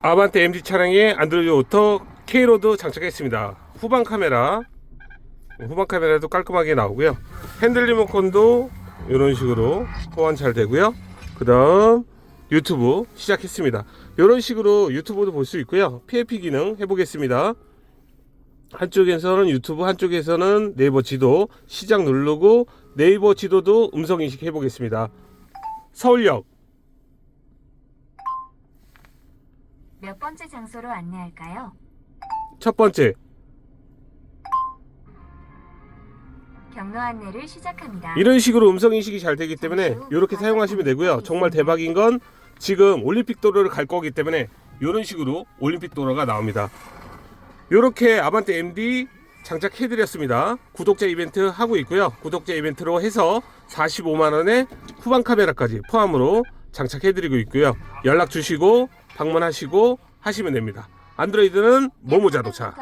아반떼 MG 차량에 안드로이드 오토 K로드 장착했습니다. 후방 카메라, 후방 카메라도 깔끔하게 나오고요. 핸들 리모컨도 이런 식으로 호환 잘 되고요. 그 다음 유튜브 시작했습니다. 이런 식으로 유튜브도 볼 수 있고요. PAP 기능 해보겠습니다. 한쪽에서는 유튜브, 한쪽에서는 네이버 지도 시작 누르고 네이버 지도도 음성 인식 해보겠습니다. 서울역 몇 번째 장소로 안내할까요? 첫 번째 경로 안내를 시작합니다. 이런 식으로 음성 인식이 잘 되기 때문에 이렇게 사용하시면 되고요. 정말 대박인 건 지금 올림픽 도로를 갈 거기 때문에 이런 식으로 올림픽 도로가 나옵니다. 이렇게 아반떼 MD 장착해 드렸습니다. 구독자 이벤트 하고 있고요. 구독자 이벤트로 해서 45만 원에 후방 카메라까지 포함으로 장착해 드리고 있고요. 연락 주시고 방문하시고 하시면 됩니다. 안드로이드는 모모 자동차.